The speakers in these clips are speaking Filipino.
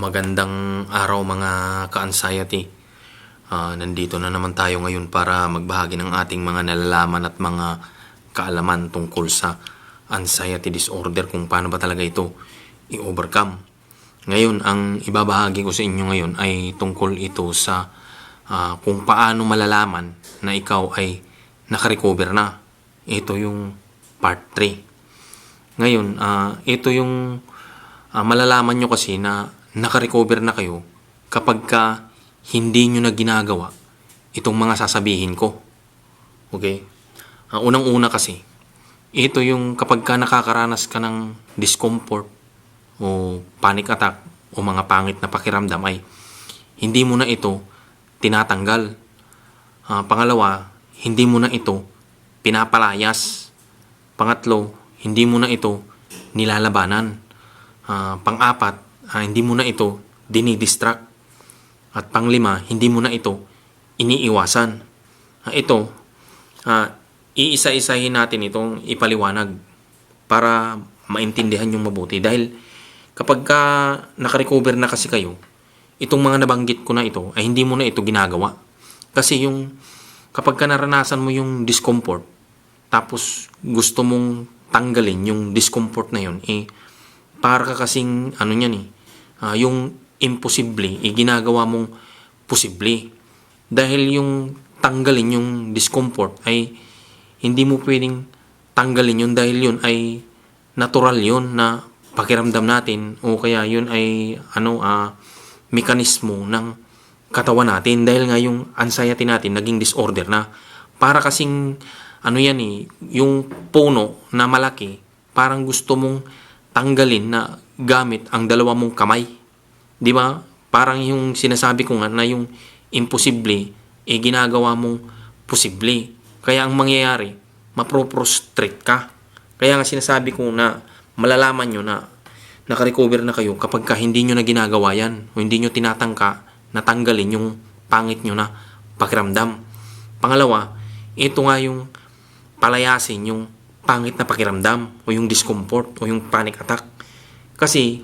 Magandang araw mga ka-anxiety. Ah, nandito na naman tayo ngayon para magbahagi ng ating mga nalalaman at mga kaalaman tungkol sa anxiety disorder kung paano ba talaga ito i-overcome. Ngayon, ang ibabahagi ko sa inyo ngayon ay tungkol ito sa ah, kung paano malalaman na ikaw ay nakarecover na. Ito yung part 3. Ngayon, ah, ito yung ah, malalaman nyo kasi na nakarecover na kayo kapag ka hindi nyo na ginagawa itong mga sasabihin ko. Okay? Ah, unang-una kasi, ito yung kapag ka nakakaranas ka ng discomfort o panic attack o mga pangit na pakiramdam ay hindi mo na ito tinatanggal. Ah, pangalawa, hindi mo na ito pinapalayas. Pangatlo, hindi mo na ito nilalabanan. Ah, pang-apat, ah, hindi mo na ito dinidistract. At panglima, hindi mo na ito iniiwasan. Ah, ito, ah, iisa-isahin natin itong ipaliwanag para maintindihan yung mabuti. Dahil kapag ka nakarecover na kasi kayo, itong mga nabanggit ko na ito ay hindi mo na ito ginagawa. Kasi yung kapag ka naranasan mo yung discomfort, tapos gusto mong tanggalin yung discomfort na yun, eh, para ka kasing, ano yan eh, ah, yung imposible, eh, ginagawa mong posible. Dahil yung tanggalin yung discomfort ay hindi mo pwedeng tanggalin yun dahil yun ay natural yun na pakiramdam natin o kaya yun ay ano ah mekanismo ng katawan natin dahil nga yung anxiety natin naging disorder na para kasing ano yan eh yung puno na malaki parang gusto mong tanggalin na gamit ang dalawa mong kamay di ba parang yung sinasabi ko nga na yung imposible eh ginagawa mong posible kaya ang mangyayari maproprostrate ka kaya nga sinasabi ko na malalaman nyo na nakarecover na kayo kapag ka hindi nyo na ginagawa yan o hindi nyo tinatangka na tanggalin yung pangit nyo na pakiramdam. Pangalawa, ito nga yung palayasin yung pangit na pakiramdam o yung discomfort o yung panic attack. Kasi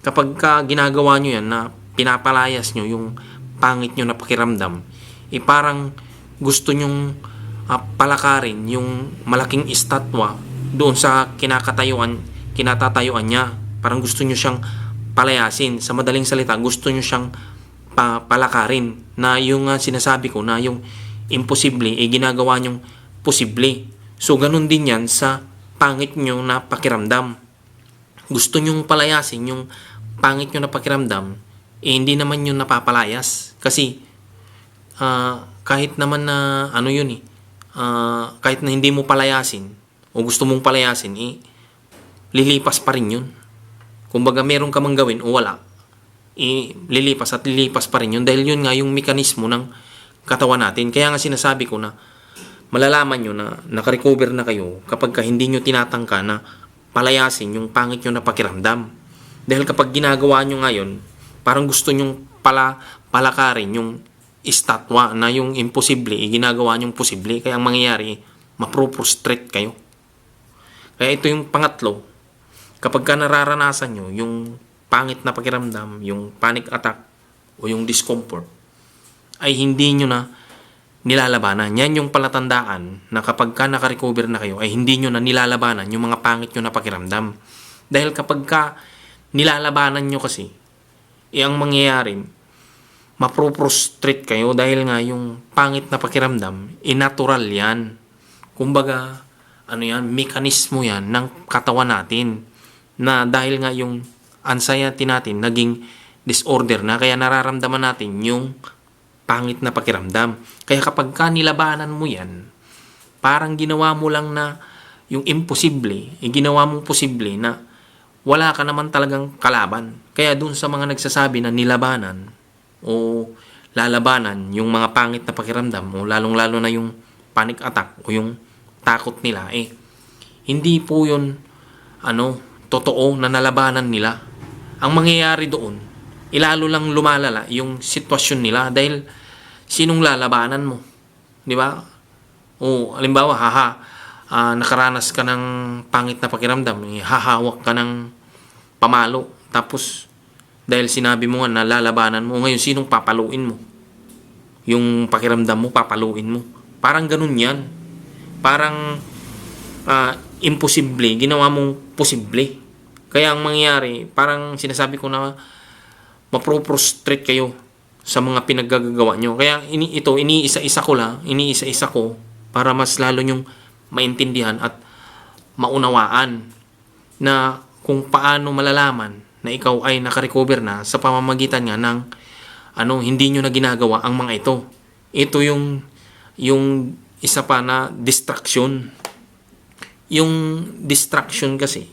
kapag ka ginagawa nyo yan na pinapalayas nyo yung pangit nyo na pakiramdam, eh parang gusto nyong ah, palakarin yung malaking estatwa doon sa kinakatayuan, kinatatayuan niya. Parang gusto nyo siyang palayasin. Sa madaling salita, gusto nyo siyang pa palakarin na yung ah, sinasabi ko na yung imposible eh ginagawa nyong posible. So ganun din yan sa pangit nyo na pakiramdam. Gusto nyong palayasin yung pangit nyo na pakiramdam eh hindi naman yun napapalayas kasi ah, kahit naman na ano yun eh ah, kahit na hindi mo palayasin o gusto mong palayasin eh lilipas pa rin yun. Kumbaga meron ka mang gawin o wala, eh, lilipas at lilipas pa rin yun dahil yun nga yung mekanismo ng katawan natin. Kaya nga sinasabi ko na malalaman nyo na nakarecover na kayo kapag ka hindi nyo tinatangka na palayasin yung pangit nyo na pakiramdam. Dahil kapag ginagawa nyo ngayon, parang gusto nyo pala, palakarin yung estatwa na yung imposible, eh, ginagawa nyong posible. Kaya ang mangyayari, maproprostrate kayo. Kaya ito yung pangatlo, kapag ka nararanasan nyo yung pangit na pakiramdam, yung panic attack o yung discomfort, ay hindi nyo na nilalabanan. Yan yung palatandaan na kapag ka nakarecover na kayo, ay hindi nyo na nilalabanan yung mga pangit nyo na pakiramdam. Dahil kapag ka nilalabanan nyo kasi, eh ang mangyayari, maproprostrate kayo dahil nga yung pangit na pakiramdam, inatural yan. Kumbaga, ano yan, mekanismo yan ng katawan natin na dahil nga yung anxiety natin naging disorder na kaya nararamdaman natin yung pangit na pakiramdam. Kaya kapag ka nilabanan mo yan, parang ginawa mo lang na yung imposible, eh, ginawa mong posible na wala ka naman talagang kalaban. Kaya dun sa mga nagsasabi na nilabanan o lalabanan yung mga pangit na pakiramdam o lalong-lalo na yung panic attack o yung takot nila, eh, hindi po yun, ano, totoo na nalabanan nila. Ang mangyayari doon, ilalo lang lumalala yung sitwasyon nila dahil sinong lalabanan mo? Di ba? O, halimbawa, haha, ah, nakaranas ka ng pangit na pakiramdam, eh, hahawak ka ng pamalo, tapos Dahil sinabi mo nga na lalabanan mo. Ngayon, sinong papaluin mo? Yung pakiramdam mo, papaluin mo. Parang ganun yan. Parang ah, imposible. Ginawa mong posible. Kaya ang mangyayari, parang sinasabi ko na maproprostrate kayo sa mga pinaggagawa nyo. Kaya ini, ito, iniisa-isa ko lang, iniisa-isa ko para mas lalo nyong maintindihan at maunawaan na kung paano malalaman na ikaw ay nakarecover na sa pamamagitan nga ng ano, hindi nyo na ginagawa ang mga ito. Ito yung yung isa pa na distraction. Yung distraction kasi,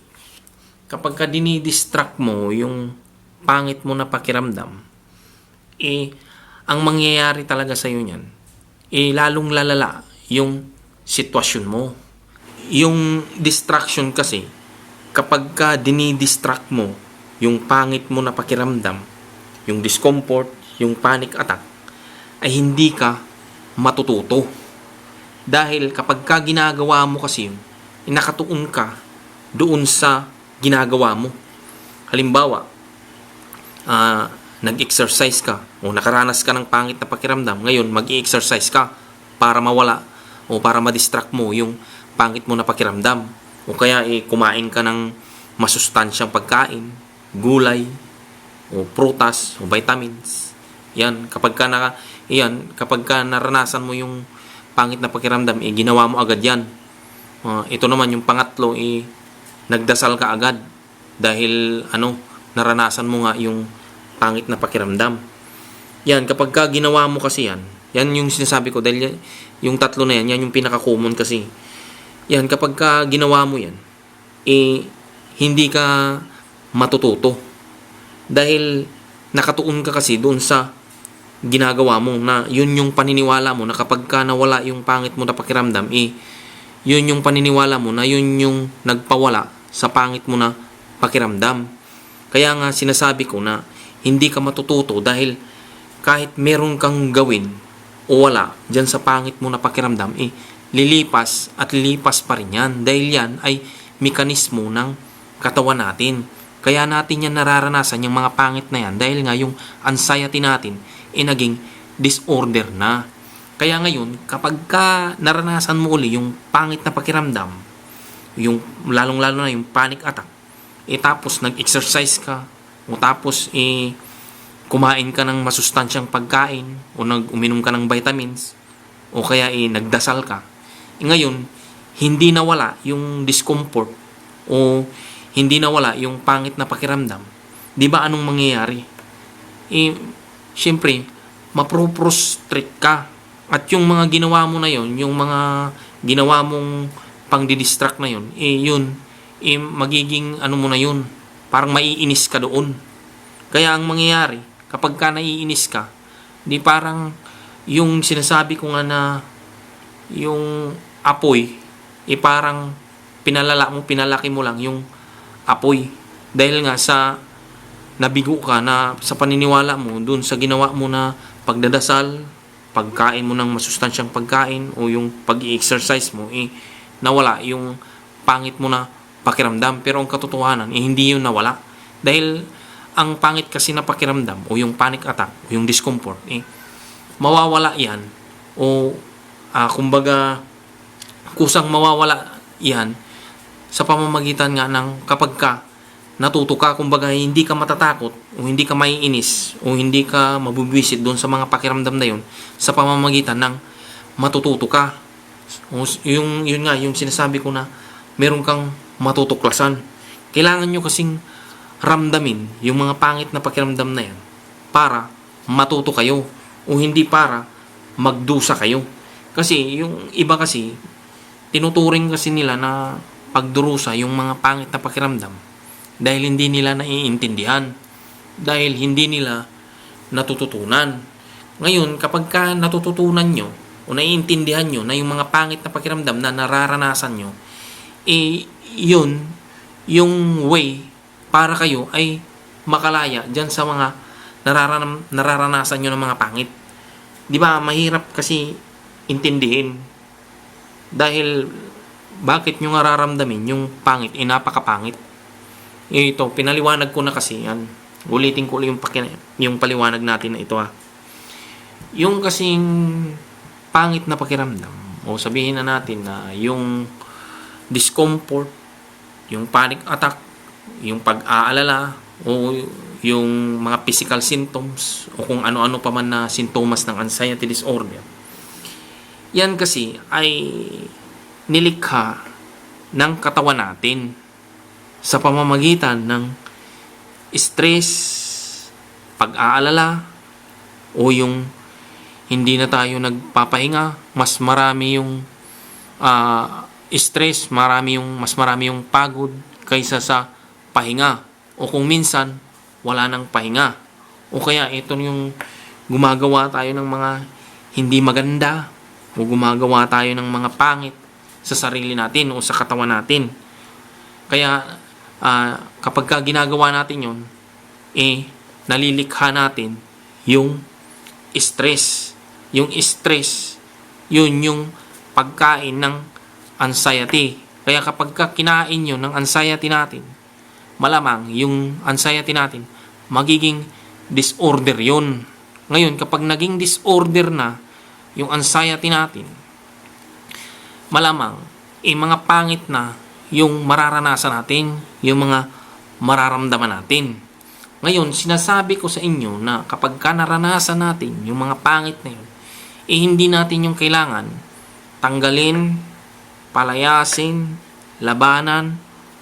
kapag ka dinidistract mo yung pangit mo na pakiramdam, eh, ang mangyayari talaga sa'yo niyan, eh, lalong lalala yung sitwasyon mo. Yung distraction kasi, kapag ka dinidistract mo yung pangit mo na pakiramdam, yung discomfort, yung panic attack, ay hindi ka matututo. Dahil kapag ka ginagawa mo kasi yun, eh, nakatuon ka doon sa ginagawa mo. Halimbawa, ah, nag-exercise ka o nakaranas ka ng pangit na pakiramdam, ngayon mag-exercise ka para mawala o para ma-distract mo yung pangit mo na pakiramdam. O kaya eh, kumain ka ng masustansyang pagkain, gulay, o prutas, o vitamins. Yan, kapag ka na, yan, kapag ka naranasan mo yung pangit na pakiramdam, eh, ginawa mo agad yan. Ah, ito naman yung pangatlo, eh, nagdasal ka agad dahil ano, naranasan mo nga yung pangit na pakiramdam. Yan, kapag ka ginawa mo kasi yan, yan yung sinasabi ko dahil yung tatlo na yan, yan yung pinaka-common kasi. Yan, kapag ka ginawa mo yan, eh, hindi ka matututo. Dahil nakatuon ka kasi doon sa ginagawa mo na yun yung paniniwala mo na kapag ka nawala yung pangit mo na pakiramdam, eh, yun yung paniniwala mo na yun yung nagpawala sa pangit mo na pakiramdam. Kaya nga sinasabi ko na hindi ka matututo dahil kahit meron kang gawin o wala dyan sa pangit mo na pakiramdam, eh, lilipas at lilipas pa rin yan. Dahil yan ay mekanismo ng katawan natin. Kaya natin yan nararanasan yung mga pangit na yan dahil nga yung anxiety natin ay naging disorder na. Kaya ngayon, kapag ka naranasan mo uli yung pangit na pakiramdam, yung lalong-lalo na yung panic attack, eh tapos nag-exercise ka, o tapos eh kumain ka ng masustansyang pagkain, o nag-uminom ka ng vitamins, o kaya eh nagdasal ka, eh ngayon, hindi nawala yung discomfort o hindi nawala yung pangit na pakiramdam, di ba anong mangyayari? Eh, syempre, maproprostrate ka. At yung mga ginawa mo na yon, yung mga ginawa mong pang-distract na yon, eh yun, eh magiging ano mo na yun, parang maiinis ka doon. Kaya ang mangyayari, kapag ka naiinis ka, di parang yung sinasabi ko nga na yung apoy, eh parang pinalala mo, pinalaki mo lang yung apoy. Dahil nga sa nabigo ka na sa paniniwala mo dun sa ginawa mo na pagdadasal, pagkain mo ng masustansyang pagkain o yung pag-exercise mo, eh, nawala yung pangit mo na pakiramdam. Pero ang katotohanan, eh, hindi yun nawala. Dahil ang pangit kasi na pakiramdam o yung panic attack o yung discomfort, eh, mawawala yan o ah, kumbaga kusang mawawala yan sa pamamagitan nga ng kapag ka natuto ka, kumbaga hindi ka matatakot o hindi ka maiinis o hindi ka mabubwisit doon sa mga pakiramdam na yun sa pamamagitan ng matututo ka. O, yung, yun nga, yung sinasabi ko na meron kang matutuklasan. Kailangan nyo kasing ramdamin yung mga pangit na pakiramdam na yan para matuto kayo o hindi para magdusa kayo. Kasi yung iba kasi tinuturing kasi nila na pagdurusa yung mga pangit na pakiramdam dahil hindi nila naiintindihan dahil hindi nila natututunan ngayon kapag ka natututunan nyo o naiintindihan nyo na yung mga pangit na pakiramdam na nararanasan nyo eh yun yung way para kayo ay makalaya dyan sa mga nararan nararanasan nyo ng mga pangit di ba mahirap kasi intindihin dahil bakit nyo nga raramdamin yung pangit, eh napakapangit. Eh, ito, pinaliwanag ko na kasi yan. Ulitin ko yung, paki- yung paliwanag natin na ito ha. Yung kasing pangit na pakiramdam, o sabihin na natin na yung discomfort, yung panic attack, yung pag-aalala, o yung mga physical symptoms, o kung ano-ano pa man na sintomas ng anxiety disorder. Yan kasi ay nilikha ng katawan natin sa pamamagitan ng stress, pag-aalala, o yung hindi na tayo nagpapahinga, mas marami yung ah, stress, marami yung, mas marami yung pagod kaysa sa pahinga. O kung minsan, wala nang pahinga. O kaya ito yung gumagawa tayo ng mga hindi maganda o gumagawa tayo ng mga pangit sa sarili natin o sa katawan natin. Kaya ah, kapag ka ginagawa natin yon eh nalilikha natin yung stress. Yung stress, yun yung pagkain ng anxiety. Kaya kapag ka kinain yun ng anxiety natin, malamang yung anxiety natin, magiging disorder yun. Ngayon, kapag naging disorder na yung anxiety natin, malamang, eh mga pangit na yung mararanasan natin, yung mga mararamdaman natin. Ngayon, sinasabi ko sa inyo na kapag ka naranasan natin yung mga pangit na yun, eh hindi natin yung kailangan tanggalin, palayasin, labanan,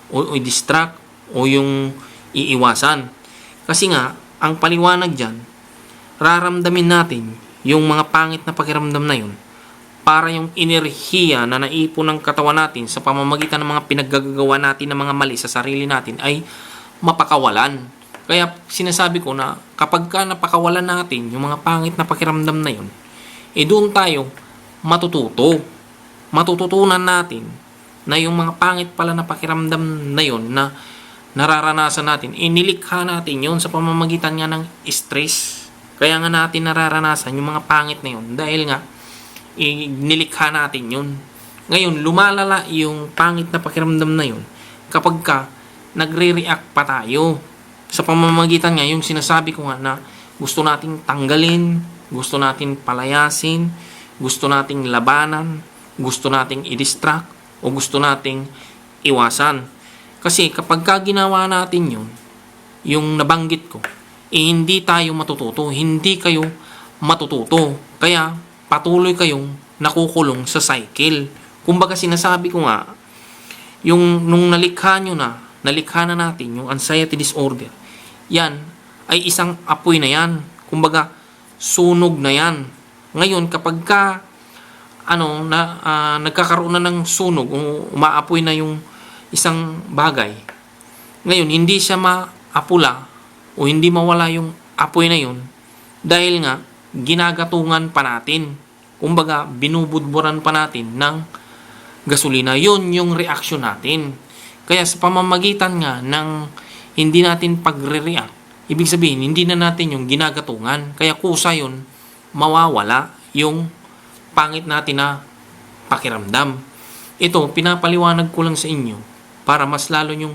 o, o distract, o yung iiwasan. Kasi nga, ang paliwanag dyan, raramdamin natin yung mga pangit na pakiramdam na yun para yung enerhiya na naipon ng katawan natin sa pamamagitan ng mga pinaggagawa natin ng mga mali sa sarili natin ay mapakawalan. Kaya sinasabi ko na kapag ka napakawalan natin yung mga pangit na pakiramdam na yun, eh doon tayo matututo. Matututunan natin na yung mga pangit pala na pakiramdam na yun na nararanasan natin, inilikha natin yun sa pamamagitan nga ng stress. Kaya nga natin nararanasan yung mga pangit na yun dahil nga inilikha natin yun. Ngayon, lumalala yung pangit na pakiramdam na yun kapag ka nagre-react pa tayo sa pamamagitan nga yung sinasabi ko nga na gusto nating tanggalin, gusto nating palayasin, gusto nating labanan, gusto nating i-distract, o gusto nating iwasan. Kasi kapag ka ginawa natin yun, yung nabanggit ko, eh hindi tayo matututo, hindi kayo matututo. Kaya patuloy kayong nakukulong sa cycle. Kumbaga sinasabi ko nga, yung nung nalikha nyo na, nalikha na natin yung anxiety disorder, yan ay isang apoy na yan. Kumbaga, sunog na yan. Ngayon, kapag ka ano na ah, nagkakaroon na ng sunog o umaapoy na yung isang bagay. Ngayon, hindi siya maapula o hindi mawala yung apoy na yun dahil nga ginagatungan pa natin. Kumbaga, binubudburan pa natin ng gasolina. Yun yung reaction natin. Kaya sa pamamagitan nga ng hindi natin pagre-react, ibig sabihin, hindi na natin yung ginagatungan. Kaya kusa yun, mawawala yung pangit natin na pakiramdam. Ito, pinapaliwanag ko lang sa inyo para mas lalo nyong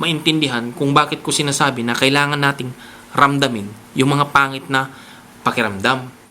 maintindihan kung bakit ko sinasabi na kailangan nating ramdamin yung mga pangit na pakiramdam.